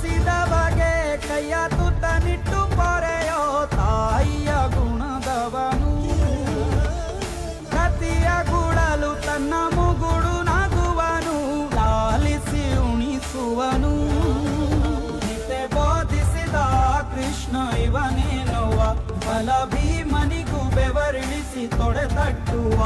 ಬೋಧಿಸಿದ ಬಗೆ ಕೈಯ ತುತ್ತ ನಿಟ್ಟು ಪೊರೆಯೋ ತಾಯಿಯ ಗುಣದವನು. ಕತಿಯ ಗುಡಲು ತನ್ನ ಮುಗುಡು ನಗುವನು ಲಾಲಿಸಿ ಉಣಿಸುವನು. ಗೀತೆ ಬೋಧಿಸಿದ ಕೃಷ್ಣ ಇವನೇನುವ ಬಲ ಭೀಮನಿಗೂ ಬೆವರಿಳಿಸಿ ತೊಡೆ ತಟ್ಟುವ